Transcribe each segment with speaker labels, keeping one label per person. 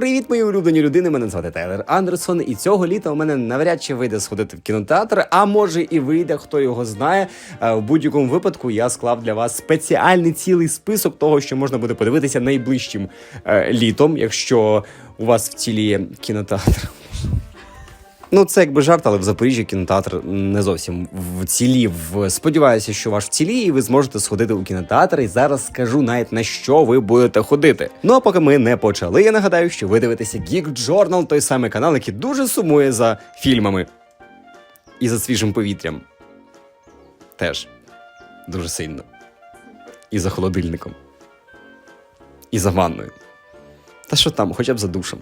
Speaker 1: Привіт, мої улюблені людини. Мене звати Тайлер Андерсон. І цього літа у мене навряд чи вийде сходити в кінотеатр, а може і вийде, хто його знає. Е, В будь-якому випадку я склав для вас спеціальний цілий список того, що можна буде подивитися найближчим е, літом, якщо у вас в цілі кінотеатр. Ну, це якби жарт, але в Запоріжжі кінотеатр не зовсім вцілів. Сподіваюся, що ваш вціліє, і ви зможете сходити у кінотеатр. І зараз скажу навіть на що ви будете ходити. Ну а поки ми не почали, я нагадаю, що ви дивитеся Geek Journal, той самий канал, який дуже сумує за фільмами і за свіжим повітрям. Теж дуже сильно. І за холодильником. І за ванною. Та що там, хоча б за душем.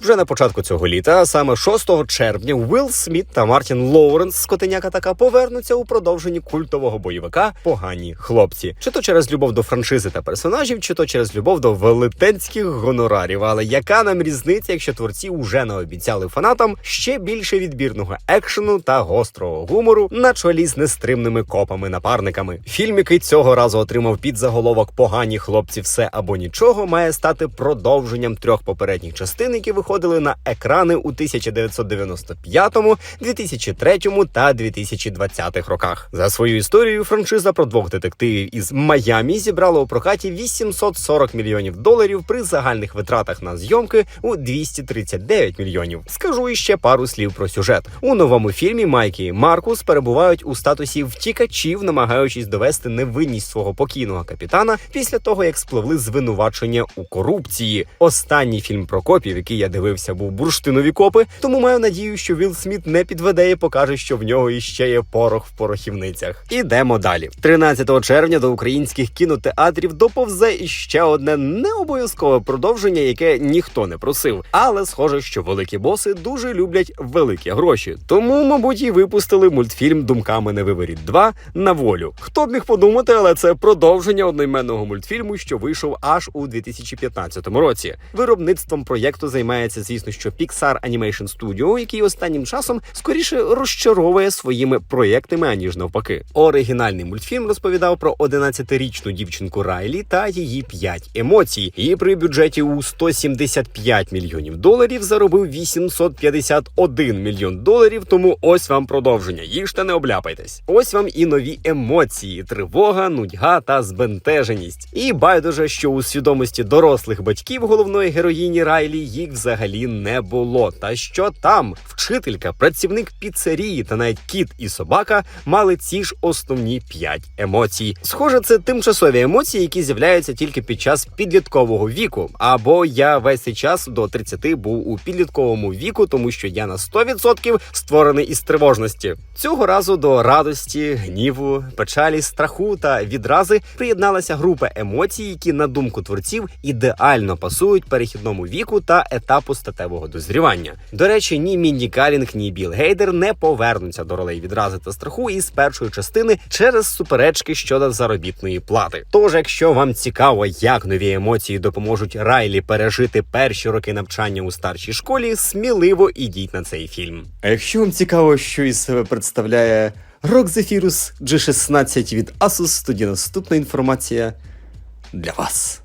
Speaker 1: Вже на початку цього літа, а саме 6 червня, Уилл Сміт та Мартін Лоуренс з котеняка така повернуться у продовженні культового бойовика Погані хлопці. Чи то через любов до франшизи та персонажів, чи то через любов до велетенських гонорарів. Але яка нам різниця, якщо творці уже наобіцяли фанатам ще більше відбірного екшену та гострого гумору на чолі з нестримними копами-напарниками? Фільм, цього разу отримав під заголовок Погані хлопці, все або нічого, має стати продовженням трьох попередніх частин, які виходили на екрани у 1995, 2003 та 2020 роках. За свою історію франшиза про двох детективів із Майамі зібрала у прокаті 840 мільйонів доларів при загальних витратах на зйомки у 239 мільйонів. Скажу іще пару слів про сюжет. У новому фільмі Майкі і Маркус перебувають у статусі втікачів, намагаючись довести невинність свого покійного капітана після того, як спливли звинувачення у корупції. Останній фільм про копів, який я дивився, був бурштинові копи. Тому маю надію, що Вілл Сміт не підведе і покаже, що в нього іще є порох в порохівницях. Ідемо далі. 13 червня до українських кінотеатрів доповзе іще одне необов'язкове продовження, яке ніхто не просив. Але схоже, що великі боси дуже люблять великі гроші. Тому, мабуть, і випустили мультфільм Думками не виворіть 2 на волю. Хто б міг подумати, але це продовження одноіменного мультфільму, що вийшов аж у 2015 році. Виробництвом проєкту займається, звісно, що Pixar Animation Studio, який останнім часом скоріше розчаровує своїми проєктами, аніж навпаки. Оригінальний мультфільм розповідав про 11-річну дівчинку Райлі та її 5 емоцій. І при бюджеті у 175 мільйонів доларів заробив 851 мільйон доларів. Тому ось вам продовження. Їжте не обляпайтесь. Ось вам і нові емоції: тривога, нудьга та збентеженість. І байдуже, що у свідомості дорослих батьків головної героїні Райлі їх взагалі не було. Та що там вчителька, працівник піцерії та навіть кіт і собака мали ці ж основні п'ять емоцій. Схоже, це тимчасові емоції, які з'являються тільки під час підліткового віку. Або я весь цей час до 30 був у підлітковому віку, тому що я на 100% створений із тривожності. Цього разу до радості, гніву, печалі, страху та відрази приєдналася група емоцій, які, на думку творців, ідеально пасують перехідному віку та етапу статевого дозрівання. До речі, ні Мінді Калінг, ні Біл Гейдер не повернуться до ролей відрази та страху із першої частини через суперечки щодо заробітної плати. Тож, якщо вам цікаво, як нові емоції допоможуть Райлі пережити перші роки навчання у старшій школі, сміливо ідіть на цей фільм. А якщо вам цікаво, що із себе представляє Rock Zephyrus G16 від Asus, тоді наступна інформація для вас.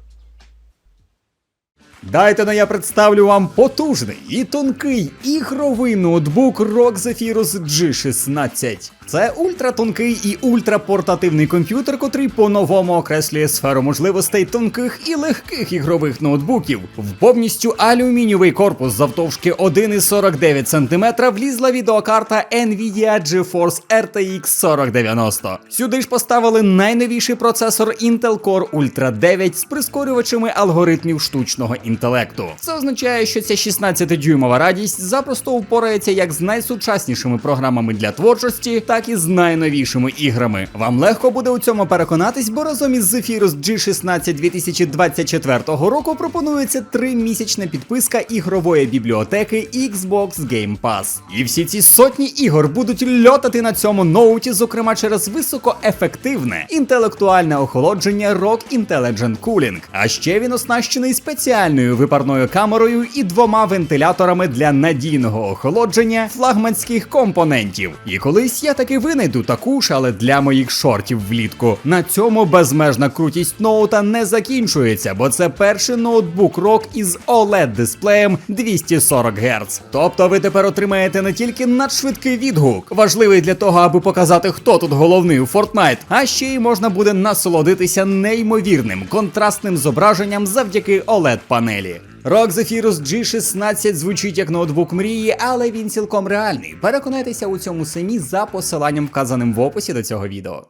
Speaker 2: Дайте но я представлю вам потужний і тонкий ігровий ноутбук ROG Zephyrus G16. Це ультратонкий і ультрапортативний комп'ютер, котрий по-новому окреслює сферу можливостей тонких і легких ігрових ноутбуків. В повністю алюмінієвий корпус завтовшки 1,49 см влізла відеокарта Nvidia GeForce RTX 4090. Сюди ж поставили найновіший процесор Intel Core Ultra 9 з прискорювачами алгоритмів штучного інтелекту. Це означає, що ця 16-дюймова радість запросто впорається як з найсучаснішими програмами для творчості, так і з найновішими іграми. Вам легко буде у цьому переконатись, бо разом із Zephyrus G16 2024 року пропонується тримісячна підписка ігрової бібліотеки Xbox Game Pass. І всі ці сотні ігор будуть льотати на цьому ноуті, зокрема через високоефективне інтелектуальне охолодження ROG Intelligent Cooling. А ще він оснащений спеціальною випарною камерою і двома вентиляторами для надійного охолодження флагманських компонентів. І колись я таки винайду таку ж, але для моїх шортів влітку. На цьому безмежна крутість ноута не закінчується, бо це перший ноутбук ROG із oled дисплеєм 240 Гц. Тобто ви тепер отримаєте не тільки надшвидкий відгук, важливий для того, аби показати, хто тут головний у Fortnite, а ще й можна буде насолодитися неймовірним контрастним зображенням завдяки oled панелі. ROG Zephyrus G16 звучить як ноутбук мрії, але він цілком реальний. Переконайтеся у цьому самі за посиланням, вказаним в описі до цього відео.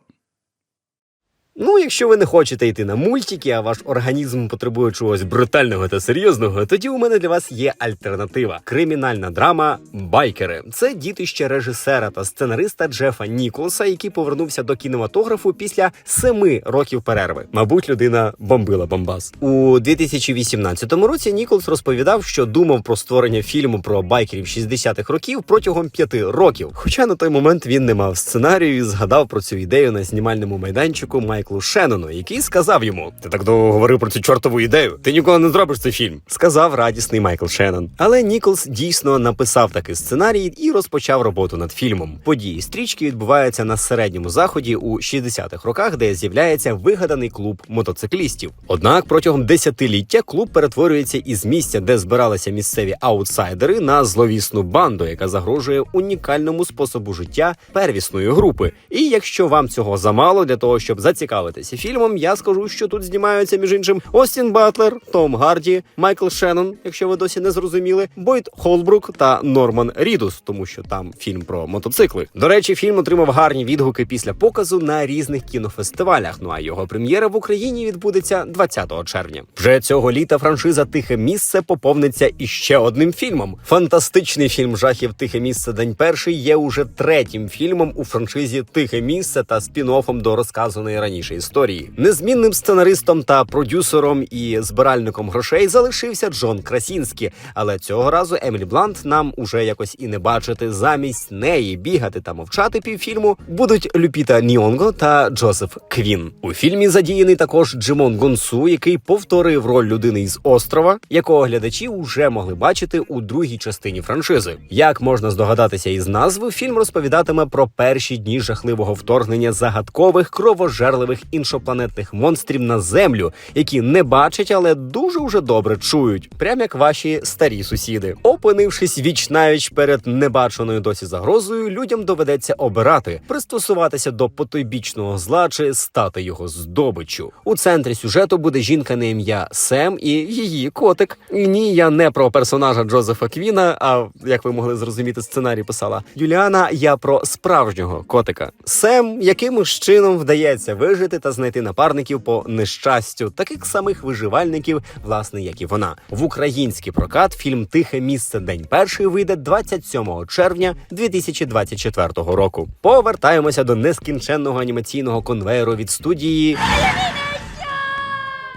Speaker 1: Ну, якщо ви не хочете йти на мультики, а ваш організм потребує чогось брутального та серйозного, тоді у мене для вас є альтернатива: кримінальна драма Байкери. Це дітище режисера та сценариста Джефа Ніколса, який повернувся до кінематографу після семи років перерви. Мабуть, людина бомбила бомбас. У 2018 році Ніколс розповідав, що думав про створення фільму про байкерів 60-х років протягом п'яти років. Хоча на той момент він не мав сценарію і згадав про цю ідею на знімальному майданчику Майклу Шеннону, який сказав йому: Ти так довго говорив про цю чортову ідею. Ти ніколи не зробиш цей фільм. Сказав радісний Майкл Шеннон. Але Ніколс дійсно написав такий сценарій і розпочав роботу над фільмом. Події стрічки відбуваються на середньому заході у 60-х роках, де з'являється вигаданий клуб мотоциклістів. Однак протягом десятиліття клуб перетворюється із місця, де збиралися місцеві аутсайдери, на зловісну банду, яка загрожує унікальному способу життя первісної групи. І якщо вам цього замало для того, щоб зацікавитися фільмом, я скажу, що тут знімаються між іншим Остін Батлер, Том Гарді, Майкл Шеннон, якщо ви досі не зрозуміли, Бойд Холбрук та Норман Рідус, тому що там фільм про мотоцикли. До речі, фільм отримав гарні відгуки після показу на різних кінофестивалях. Ну а його прем'єра в Україні відбудеться 20 червня. Вже цього літа франшиза Тихе місце поповниться іще одним фільмом. Фантастичний фільм жахів Тихе місце День перший є уже третім фільмом у франшизі Тихе місце та спін-оффом до розказаної раніше історії. Незмінним сценаристом та продюсером і збиральником грошей залишився Джон Красінський, але цього разу Емілі Блант нам уже якось і не бачити. Замість неї бігати та мовчати півфільму будуть Люпіта Ніонго та Джозеф Квін. У фільмі задіяний також Джимон Гонсу, який повторив роль людини із острова, якого глядачі вже могли бачити у другій частині франшизи. Як можна здогадатися із назви, фільм розповідатиме про перші дні жахливого вторгнення загадкових кровожерливих іншопланетних монстрів на землю, які не бачать, але дуже уже добре чують, прям як ваші старі сусіди. Опинившись віч навіч перед небаченою досі загрозою, людям доведеться обирати пристосуватися до потойбічного зла чи стати його здобиччю. У центрі сюжету буде жінка на ім'я Сем і її котик. Ні, я не про персонажа Джозефа Квіна. А як ви могли зрозуміти, сценарій писала Юліана. Я про справжнього котика. Сем якимось чином вдається вижити та знайти напарників по нещастю, таких самих виживальників, власне, як і вона. В український прокат фільм Тихе місце День перший вийде 27 червня 2024 року. Повертаємося до нескінченного анімаційного конвейеру від студії.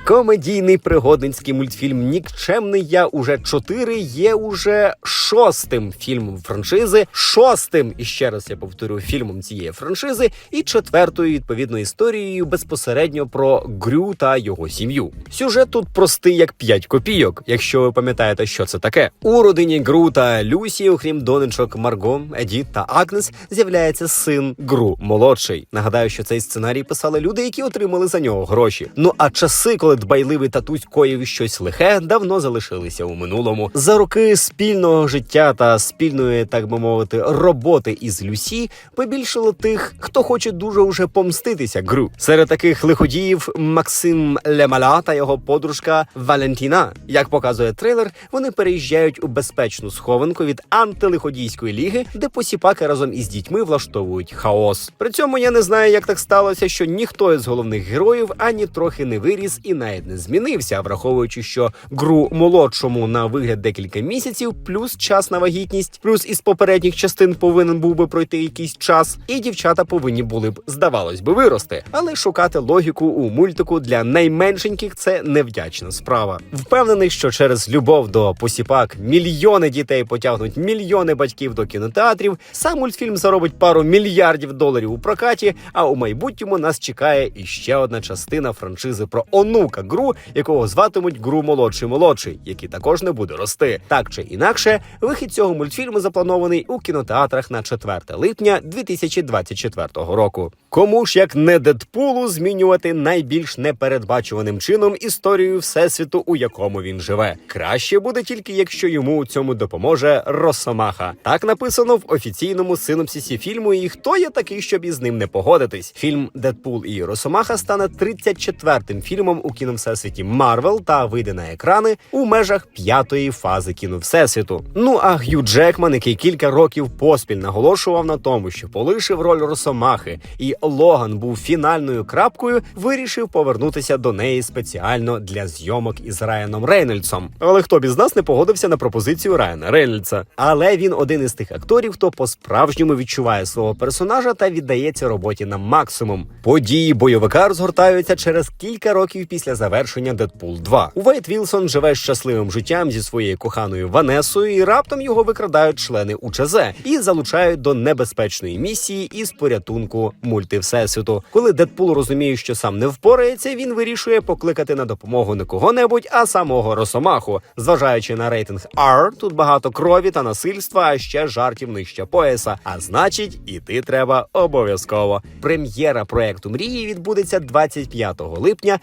Speaker 1: Комедійний пригодницький мультфільм Нікчемний я уже 4 є уже шостим фільмом франшизи, шостим, і ще раз я повторю, фільмом цієї франшизи, і четвертою відповідно історією безпосередньо про Грю та його сім'ю. Сюжет тут простий як 5 копійок, якщо ви пам'ятаєте, що це таке. У родині Гру та Люсі, окрім донечок Марго, Едіт та Агнес, з'являється син Гру молодший. Нагадаю, що цей сценарій писали люди, які отримали за нього гроші. Ну а часи, коли дбайливий татусь коїв щось лихе, давно залишилися у минулому. За роки спільного життя та спільної, так би мовити, роботи із Люсі побільшало тих, хто хоче дуже уже помститися Гру. Серед таких лиходіїв Максим Лемаля та його подружка Валентіна. Як показує трейлер, вони переїжджають у безпечну схованку від антилиходійської ліги, де посіпаки разом із дітьми влаштовують хаос. При цьому я не знаю, як так сталося, що ніхто із головних героїв ані трохи не виріс і навіть не змінився, враховуючи, що гру молодшому на вигляд декілька місяців, плюс час на вагітність, плюс із попередніх частин повинен був би пройти якийсь час, і дівчата повинні були б, здавалось би, вирости. Але шукати логіку у мультику для найменшеньких це невдячна справа. Впевнений, що через любов до посіпак мільйони дітей потягнуть мільйони батьків до кінотеатрів. Сам мультфільм заробить пару мільярдів доларів у прокаті. А у майбутньому нас чекає іще одна частина франшизи про онука підлітка Гру, якого зватимуть Гру молодший молодший, який також не буде рости. Так чи інакше, вихід цього мультфільму запланований у кінотеатрах на 4 липня 2024 року. Кому ж як не Дедпулу змінювати найбільш непередбачуваним чином історію всесвіту, у якому він живе. Краще буде тільки якщо йому у цьому допоможе Росомаха. Так написано в офіційному синопсисі фільму. І хто є такий, щоб із ним не погодитись? Фільм Дедпул і Росомаха стане 34-тим фільмом у кіновсесвіті Марвел та вийде на екрани у межах п'ятої фази кіновсесвіту. Ну а Г'ю Джекман, який кілька років поспіль наголошував на тому, що полишив роль Росомахи, і Логан був фінальною крапкою, вирішив повернутися до неї спеціально для зйомок із Райаном Рейнольдсом. Але хто б із нас не погодився на пропозицію Райана Рейнольдса? Але він один із тих акторів, хто по-справжньому відчуває свого персонажа та віддається роботі на максимум. Події бойовика розгортаються через кілька років після завершення Дедпул 2. Уейт Вілсон живе щасливим життям зі своєю коханою Ванесою, і раптом його викрадають члени УЧЗ і залучають до небезпечної місії із порятунку мультивсесвіту. Коли Дедпул розуміє, що сам не впорається, він вирішує покликати на допомогу не кого-небудь, а самого Росомаху. Зважаючи на рейтинг R, тут багато крові та насильства, а ще жартів нижче пояса. А значить, іти треба обов'язково. Прем'єра проекту мрії відбудеться 25 липня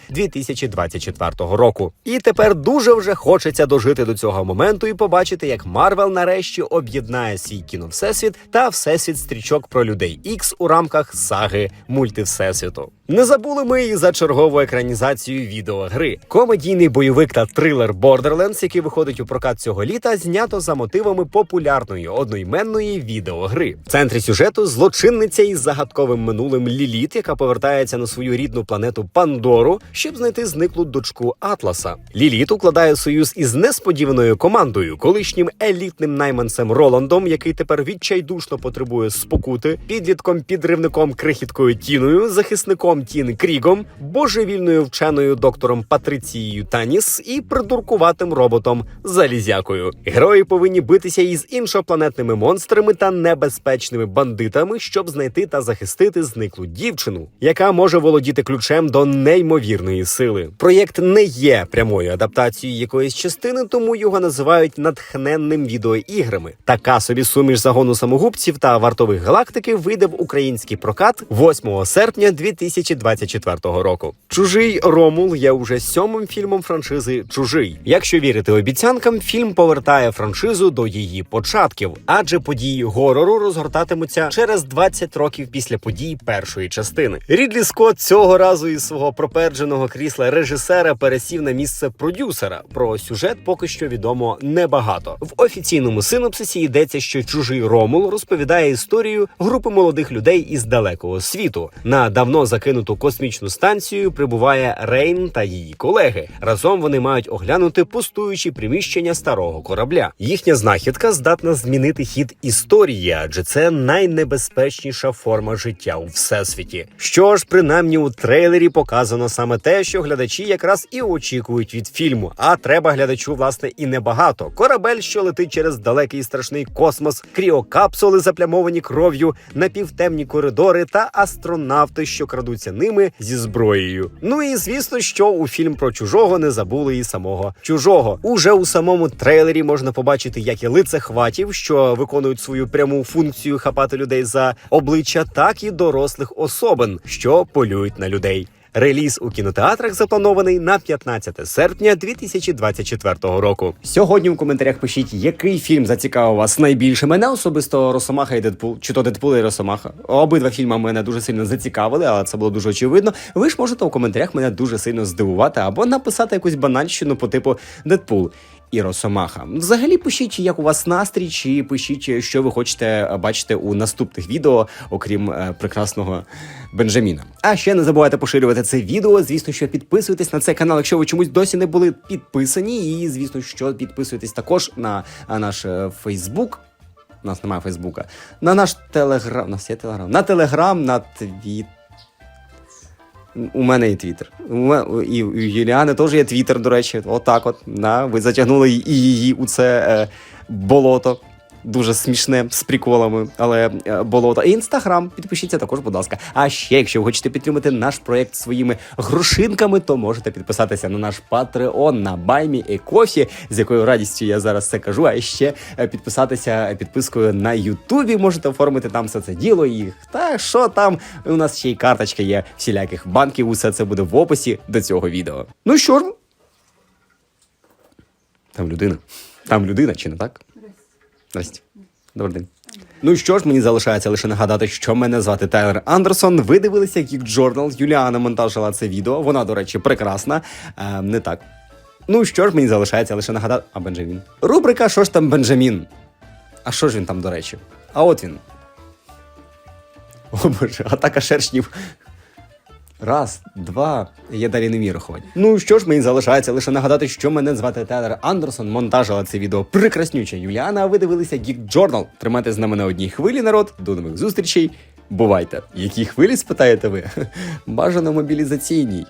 Speaker 1: 2024 року. І тепер дуже вже хочеться дожити до цього моменту і побачити, як Марвел нарешті об'єднає свій кіновсесвіт та всесвіт стрічок про людей Ікс у рамках саги мультивсесвіту. Не забули ми і за чергову екранізацію відеогри. Комедійний бойовик та трилер Borderlands, який виходить у прокат цього літа, знято за мотивами популярної одноіменної відеогри. В центрі сюжету злочинниця із загадковим минулим Ліліт, яка повертається на свою рідну планету Пандору, щоб знайти зниклу дочку Атласа. Ліліт укладає союз із несподіваною командою, колишнім елітним найманцем Роландом, який тепер відчайдушно потребує спокути, підлітком підривником крихіткою Тіною, захисником Тін Крігом, божевільною вченою доктором Патрицією Таніс і придуркуватим роботом Залізякою. Герої повинні битися із іншопланетними монстрами та небезпечними бандитами, щоб знайти та захистити зниклу дівчину, яка може володіти ключем до неймовірної сили. Проєкт не є прямою адаптацією якоїсь частини, тому його називають натхненним відеоіграми. Така собі суміш загону самогубців та вартових галактики вийде в український прокат 8 серпня 2024 року. Чужий Ромул є уже сьомим фільмом франшизи Чужий. Якщо вірити обіцянкам, фільм повертає франшизу до її початків, адже події горору розгортатимуться через 20 років після подій першої частини. Рідлі Скотт цього разу із свого пропердженого крісла режисера пересів на місце продюсера. Про сюжет поки що відомо небагато. В офіційному синопсисі йдеться, що чужий Ромул розповідає історію групи молодих людей із далекого світу. На давно закинуту космічну станцію прибуває Рейн та її колеги. Разом вони мають оглянути пустуючі приміщення старого корабля. Їхня знахідка здатна змінити хід історії, адже це найнебезпечніша форма життя у всесвіті. Що ж, принаймні у трейлері показано саме те, що глядачі якраз і очікують від фільму. А треба глядачу, власне, і небагато. Корабель, що летить через далекий і страшний космос, кріокапсули, заплямовані кров'ю, напівтемні коридори та астронавти, що крадуться ними зі зброєю. Ну і звісно, що у фільм про чужого не забули і самого чужого. Уже у самому трейлері можна побачити, як і лицехватів, що виконують свою пряму функцію хапати людей за обличчя, так і дорослих особин, що полюють на людей. Реліз у кінотеатрах запланований на 15 серпня 2024 року. Сьогодні в коментарях пишіть, який фільм зацікавив вас найбільше. Мене особисто Росомаха і Дедпул, чи то Дедпул і Росомаха. Обидва фільми мене дуже сильно зацікавили, але це було дуже очевидно. Ви ж можете у коментарях мене дуже сильно здивувати або написати якусь банальщину по типу Дедпул. І Росомаха. Взагалі пишіть, як у вас настрій, чи пишіть, що ви хочете бачити у наступних відео, окрім е, прекрасного Бенджаміна. А ще не забувайте поширювати це відео. Звісно, що підписуйтесь на цей канал, якщо ви чомусь досі не були підписані. І звісно, що підписуйтесь також на а, наш е, Фейсбук. У нас немає Фейсбука. На наш телеграм. У нас є телеграм. На телеграм, на твіт. У мене є твіттер. І у Юліани теж є твіттер, до речі. Отак от. На, Ви затягнули і її у це е, болото. Дуже смішне з приколами, але болото. І інстаграм, підпишіться також, будь ласка. А ще, якщо ви хочете підтримати наш проект своїми грошинками, то можете підписатися на наш Patreon на Баймі і Кофі, з якою радістю я зараз це кажу. А ще е, підписатися підпискою на Ютубі. Можете оформити там все це діло. І та що там у нас ще й карточка є всіляких банків. Усе це буде в описі до цього відео. Ну що ж, там людина. Там людина, чи не так? Здрасте. Добрий день. Ну що ж, мені залишається лише нагадати, що мене звати Тайлер Андерсон. Ви дивилися Geek Journal. Юліана монтажила це відео. Вона, до речі, прекрасна. Е, не так. Ну що ж, мені залишається лише нагадати. А Бенджамін. Рубрика Що ж там Бенджамін? А що ж він там, до речі? А от він. О боже, атака шершнів. Раз, два. Я далі не вмію рахувати. Ну що ж, мені залишається лише нагадати, що мене звати Тейлер Андерсон. Монтажила це відео прекраснюча Юліана. А ви дивилися Geek Journal. Тримайте з нами на одній хвилі, народ. До нових зустрічей. Бувайте. Які хвилі спитаєте ви? Бажано мобілізаційній.